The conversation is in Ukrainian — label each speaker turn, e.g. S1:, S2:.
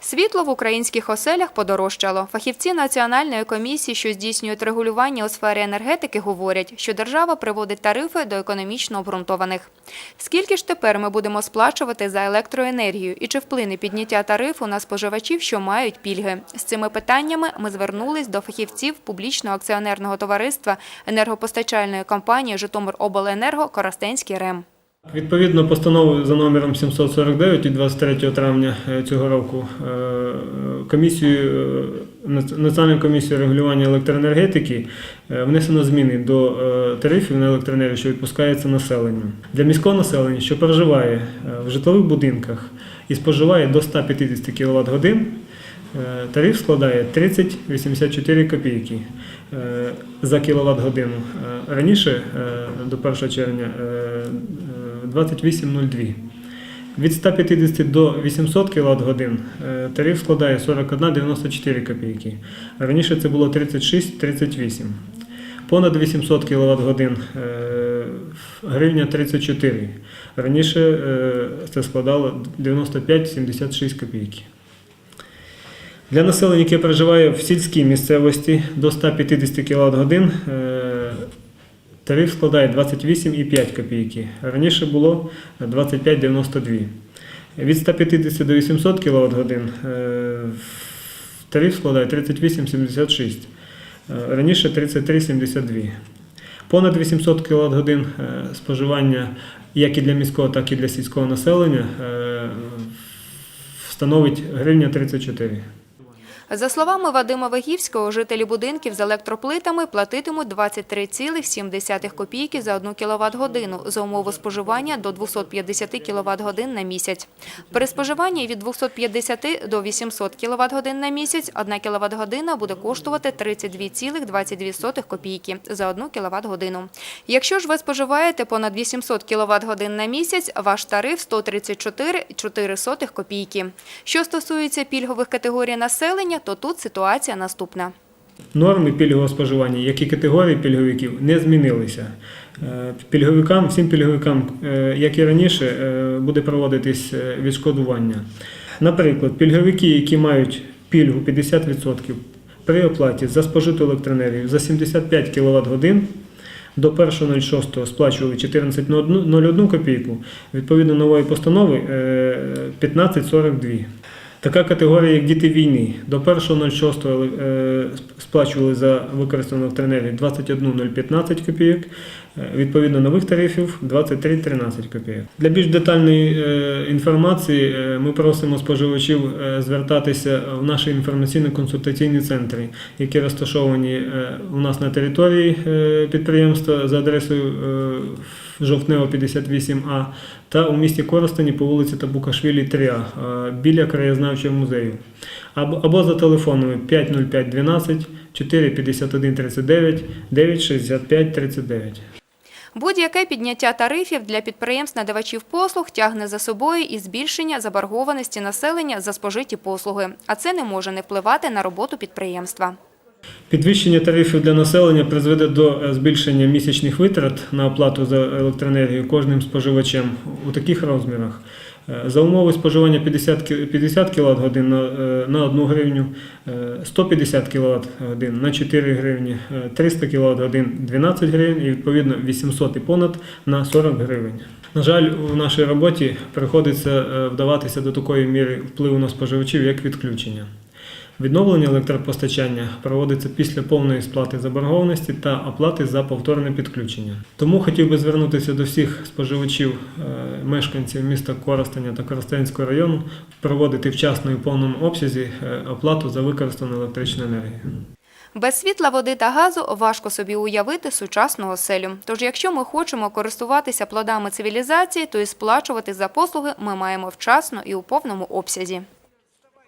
S1: Світло в українських оселях подорожчало. Фахівці Національної комісії, що здійснюють регулювання у сфері енергетики, говорять, що держава приводить тарифи до економічно обґрунтованих. Скільки ж тепер ми будемо сплачувати за електроенергію і чи вплине підняття тарифу на споживачів, що мають пільги? З цими питаннями ми звернулись до фахівців публічного акціонерного товариства енергопостачальної компанії Житомиробленерго Коростенський РЕМ.
S2: Відповідно постанови за номером 749 від 23 травня е, цього року е, комісією е, Національною комісією регулювання електроенергетики внесено зміни до тарифів на електроенергію, що відпускається населенню. Для міського населення, що проживає в житлових будинках і споживає до 150 кВт годин, Тариф складає 30,84 копійки е, за кіловат годину. Е, Раніше, е, до 1 червня, е, е, 28,02. Від 150 до 800 кВт годин е, тариф складає 41,94 копійки. Раніше це було 36,38. Понад 800 кВт годин е, гривня 34. Раніше е, це складало 95,76 копійки. Для населення, яке проживає в сільській місцевості до 150 кВт годин, е, тариф складає 28,5 копійки. Раніше було 25,92. Від 150 до 800 кВт годин е, тариф складає 38,76. Е, Раніше 33,72. Понад 800 кВт годин споживання як і для міського, так і для сільського населення становить гривня 34.
S1: За словами Вадима Вагівського, жителі будинків з електроплитами платитимуть 23,7 копійки за 1 кВт годину за умови споживання до 250 кВт годин на місяць. При споживанні від 250 до 800 кВт годин на місяць 1 кВт година буде коштувати 32,22 копійки за 1 кВт годину. Якщо ж ви споживаєте понад 800 кВт годин на місяць, ваш тариф 134,4 копійки. Що стосується пільгових категорій населення, то тут ситуація наступна.
S2: Норми пільгового споживання, як і категорії пільговиків, не змінилися. Е, Пільговикам, всім пільговикам, е, як і раніше, е, буде проводитись відшкодування. Наприклад, пільговики, які мають пільгу 50% при оплаті за спожиту електроенергію за 75 кВт годин, до 1.06 сплачували 14,01 копійку, відповідно нової постанови е, 15,42. Така категорія, як діти війни, до 1.06 е, сплачували за використану електроенергію 21,015 копійок, відповідно нових тарифів 23,13 копійок. Для більш детальної е, інформації е, ми просимо споживачів е, звертатися в наші інформаційно-консультаційні центри, які розташовані е, у нас на території е, підприємства за адресою е, Жовтнева 58А та у місті Коростені по вулиці Табукашвілі 3А е, біля краєзнавчого музею. Або, за телефонами 505 12 451 39 965 39.
S1: Будь-яке підняття тарифів для підприємств-надавачів послуг тягне за собою і збільшення заборгованості населення за спожиті послуги, а це не може не впливати на роботу підприємства.
S2: Підвищення тарифів для населення призведе до е, збільшення місячних витрат на оплату за електроенергію кожним споживачем у таких розмірах. Е, За умови споживання 50, 50 кВт годин на, е, на 1 гривню, е, 150 кВт годин на 4 гривні, е, 300 кВт годин 12 гривень і відповідно 800 і понад на 40 гривень. На жаль, у нашій роботі приходиться вдаватися до такої міри впливу на споживачів, як відключення. Відновлення електропостачання проводиться після повної сплати заборгованості та оплати за повторне підключення. Тому хотів би звернутися до всіх споживачів, е, мешканців міста Коростеня та Коростенського району проводити вчасно і в повному обсязі е, оплату за використану електричну енергію.
S1: Без світла, води та газу важко собі уявити сучасну оселю. Тож, якщо ми хочемо користуватися плодами цивілізації, то і сплачувати за послуги ми маємо вчасно і у повному обсязі.